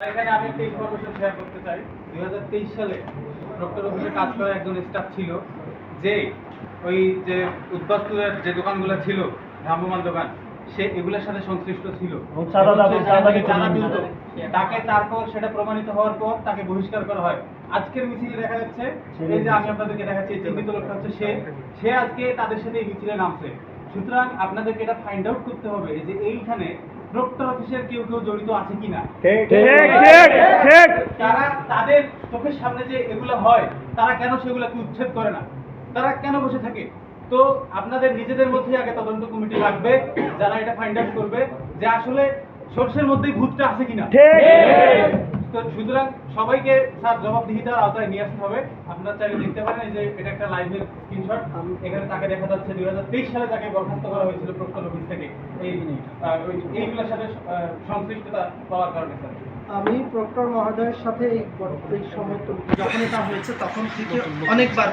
এখানে আমি একটা ইনফরমেশন শেয়ার করতে চাই। দুই হাজার তেইশ সালে ডক্টর অফিসে কাজ করা একজন স্টাফ ছিল যে ওই যে উদ্বাস্তুদের যে দোকানগুলো ছিল ভ্রাম্যমান দোকান সে এগুলোর সাথে সংশ্লিষ্ট ছিল। তাকে তারপর সেটা প্রমাণিত হওয়ার পর তাকে বহিষ্কার করা হয়। আজকের মিছিলে দেখা যাচ্ছে এই যে আমি আপনাদেরকে দেখাচ্ছি চিহ্নিত লোকটা হচ্ছে সে। সে আজকে তাদের সাথে এই মিছিলে নামছে। সুতরাং আপনাদেরকে এটা ফাইন্ড আউট করতে হবে যে এইখানে প্রক্টর অফিসের কেউ কেউ জড়িত আছে কিনা? ঠিক ঠিক ঠিক তারা তাদের চোখের সামনে যে এগুলো হয় তারা কেন সেগুলোকে উচ্ছেদ করে না? তারা কেন বসে থাকে? তো আপনাদের নিজেদের মধ্যে আগে তদন্ত কমিটি লাগবে যারা এটা ফাইন্ড আউট করবে যে আসলে সর্ষের মধ্যেই ভূতটা আছে কিনা। ঠিক। তো সুতরাং সবাইকে স্যার জবাবদিহিতার আওতায় নিয়ে আসতে হবে। আপনারা চাইলে দেখতে পারেন এই যে এটা একটা লাইভের স্ক্রিনশট এখানে তাকে দেখা যাচ্ছে দুই হাজার তেইশ সালে তাকে বরখাস্ত করা হয়েছিল প্রক্টর অফিস থেকে। এই এইগুলোর সাথে সংশ্লিষ্টতা পাওয়ার কারণে স্যার। আমি প্রক্টর মহোদয়ের সাথে এই সময় তো যখন এটা হয়েছে তখন থেকে অনেকবার